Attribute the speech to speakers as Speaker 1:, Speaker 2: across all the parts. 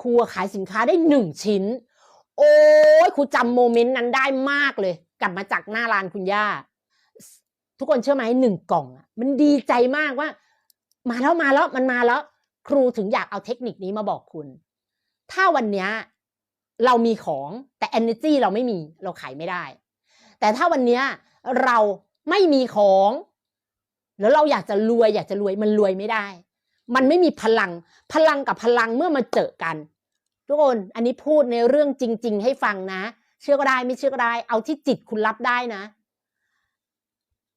Speaker 1: ครูขายสินค้าได้หนึ่งชิ้น โอ้ยครูจำโมเมนต์นั้นได้มากเลย กลับมาจากหน้าร้านคุณย่า ทุกคนเชื่อไหมหนึ่งกล่องอะมันดีใจมากว่า มาแล้วมาแล้วมันมาแล้ว ครูถึงอยากเอาเทคนิคนี้มาบอกคุณ ถ้าวันนี้เรามีของแต่ energy เราไม่มีเราขายไม่ได้ แต่ถ้าวันนี้เราไม่มีของ แล้วเราอยากจะรวยอยากจะรวยมันรวยไม่ได้ มันไม่มีพลัง พลังกับพลังเมื่อมาเจอกัน ทุกคนอันนี้พูดในเรื่องจริง ๆ ให้ฟังนะ เชื่อก็ได้ไม่เชื่อก็ได้ เอาที่จิตคุณรับได้นะ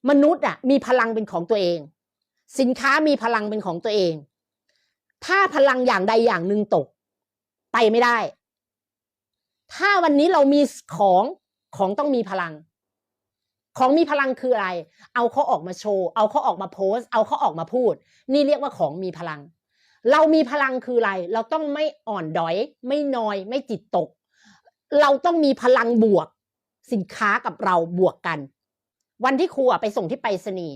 Speaker 1: มนุษย์อะมีพลังเป็นของตัวเอง สินค้ามีพลังเป็นของตัวเอง ถ้าพลังอย่างใดอย่างหนึ่งตก ไปไม่ได้ ถ้าวันนี้เรามีของของต้องมีพลัง ของมีพลังคืออะไร เอาเขาออกมาโชว์ เอาเขาออกมาโพสต์เอาเขาออกมาพูด นี่เรียกว่าของมีพลัง เรามีพลังคืออะไร เราต้องไม่อ่อนดอย ไม่นอย ไม่จิตตก เราต้องมีพลังบวก สินค้ากับเราบวกกัน วันที่ครูไปส่งที่ไปรษณีย์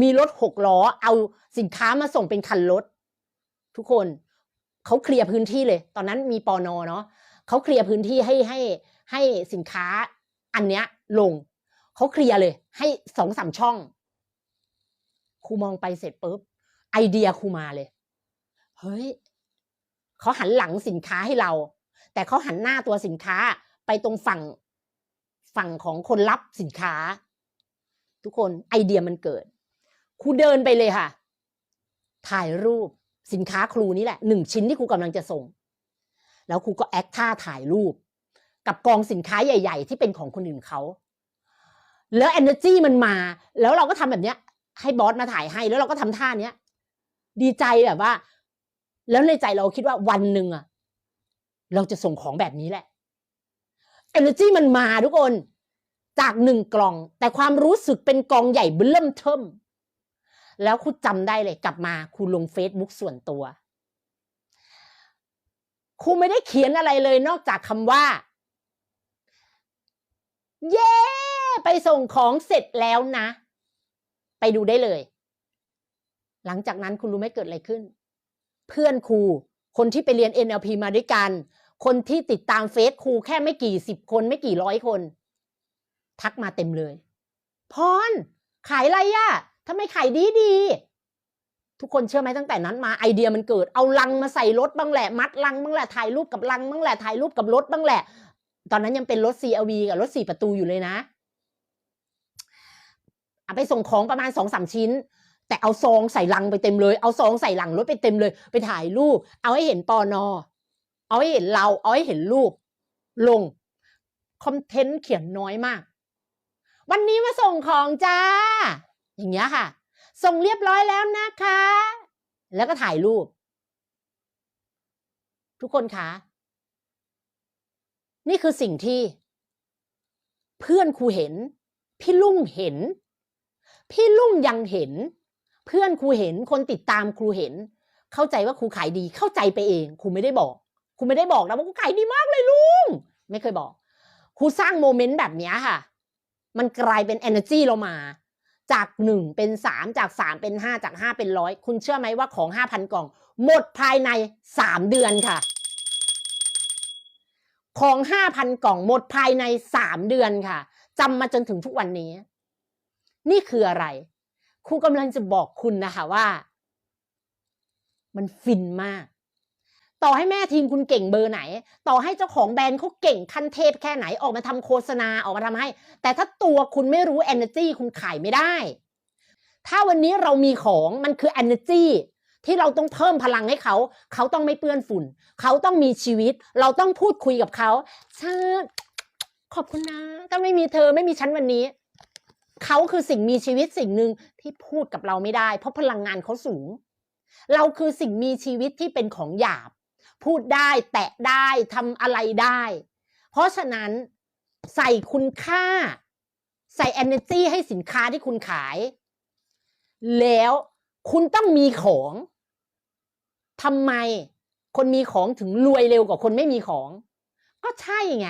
Speaker 1: มีรถหกล้อ เอาสินค้ามาส่งเป็นคันรถทุกคนเขาเคลียร์พื้นที่เลย ตอนนั้นมีปอนอเนาะเขาเคลียร์พื้นที่ให้ให้ให้สินค้าอันเนี้ยลง เขาเคลียร์เลย ให้สองสามช่องครูมองไปเสร็จปุ๊บไอเดียครูมาเลย เฮ้ยเขาหันหลังสินค้าให้เรา แต่เขาหันหน้าตัวสินค้าไปตรงฝั่งฝั่งของคนรับสินค้า ทุกคนไอเดียมันเกิดครูเดินไปเลยค่ะ ถ่ายรูปสินค้าครูนี่แหละหนึ่งชิ้นที่ครูกำลังจะส่ง แล้วครูก็แอคท่าถ่ายรูป กับกองสินค้าใหญ่ ๆ ที่เป็นของคนอื่นเขา แล้ว energy มันมา แล้วเราก็ทำแบบเนี้ย ให้บอสมาถ่ายให้ แล้วเราก็ทำท่าเนี้ย ดีใจแบบว่า แล้วในใจเราคิดว่าวันหนึ่งอะเราจะส่งของแบบนี้แหละ energy มันมาทุกคน จากหนึ่งกล่อง แต่ความรู้สึกเป็นกองใหญ่เบิ่มเทิมแล้วคุณจำได้เลยกลับมาครูลง Facebook ส่วนตัวครูไม่ได้เขียนอะไรเลยนอกจากคำว่า เย้ ไปส่งของเสร็จแล้วนะ ไปดูได้เลย หลังจากนั้นคุณรู้ไหมเกิดอะไรขึ้น เพื่อนครู คนที่ไปเรียน NLP มาด้วยกัน คนที่ติดตามเฟซครูแค่ไม่กี่สิบคนไม่กี่ร้อยคน ทักมาเต็มเลย พร ขายอะไรอะทำไมขายดีดีทุกคนเชื่อไหมตั้งแต่นั้นมาไอเดียมันเกิดเอาลังมาใส่รถบ้างแหละ มัดลังบ้างแหละถ่ายรูปกับลังบ้างแหละถ่ายรูปกับรถบ้างแหละ ตอนนั้นยังเป็นรถ CRV กับรถสี่ประตูอยู่เลยนะ ไปส่งของประมาณสองสามชิ้น แต่เอาซองใส่ลังไปเต็มเลย เอาซองใส่หลังรถไปเต็มเลย ไปถ่ายรูป เอาให้เห็นปอนอ เอาให้เห็นเรา เอาให้เห็นรูป ลง คอนเทนต์เขียนน้อยมาก วันนี้มาส่งของจ้า อย่างเงี้ยค่ะ ส่งเรียบร้อยแล้วนะคะ แล้วก็ถ่ายรูป ทุกคนคะ นี่คือสิ่งที่ เพื่อนครูเห็น พี่ลุงเห็น พี่ลุงยังเห็น เพื่อนครูเห็นคนติดตามครูเห็น เข้าใจว่าครูขายดีเข้าใจไปเองครูไม่ได้บอกครูไม่ได้บอกนะว่าครูขายดีมากเลยลุงไม่เคยบอกครูสร้างโมเมนต์แบบนี้ค่ะ มันกลายเป็น energy เรามา จากหนึ่งเป็นสามจากสามเป็นห้าจากห้าเป็นร้อยคุณเชื่อไหมว่าของห้าพันกล่อง หมดภายในสามเดือนค่ะ ของห้าพันกล่องหมดภายในสามเดือนค่ะจำมาจนถึงทุกวันนี้ นี่คืออะไรครูกำลังจะบอกคุณนะคะว่า มันฟินมาก ต่อให้แม่ทีมคุณเก่งเบอร์ไหน ต่อให้เจ้าของแบรนด์เขาเก่งขั้นเทพแค่ไหนออกมาทำโฆษณาออกมาทำให้ แต่ถ้าตัวคุณไม่รู้ energy คุณขายไม่ได้ ถ้าวันนี้เรามีของมันคือ energy ที่เราต้องเพิ่มพลังให้เขา เขาต้องไม่เปื้อนฝุ่น เขาต้องมีชีวิต เราต้องพูดคุยกับเขาชาขอบคุณนะ ถ้าไม่มีเธอไม่มีฉันวันนี้ เขาคือสิ่งมีชีวิตสิ่งหนึ่งที่พูดกับเราไม่ได้ เพราะพลังงานเขาสูง เราคือสิ่งมีชีวิตที่เป็นของหยาบ พูดได้แตะได้ทำอะไรได้ เพราะฉะนั้นใส่คุณค่า ใส่ energy ให้สินค้าที่คุณขาย แล้วคุณต้องมีของทำไมคนมีของถึงรวยเร็วกว่าคนไม่มีของ ก็ใช่ไง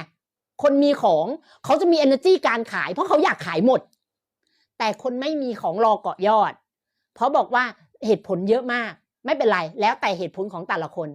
Speaker 1: คนมีของเขาจะมี energy การขาย เพราะเขาอยากขายหมด แต่คนไม่มีของรอเกาะยอด เพราะบอกว่าเหตุผลเยอะมาก ไม่เป็นไร แล้วแต่เหตุผลของแต่ละคน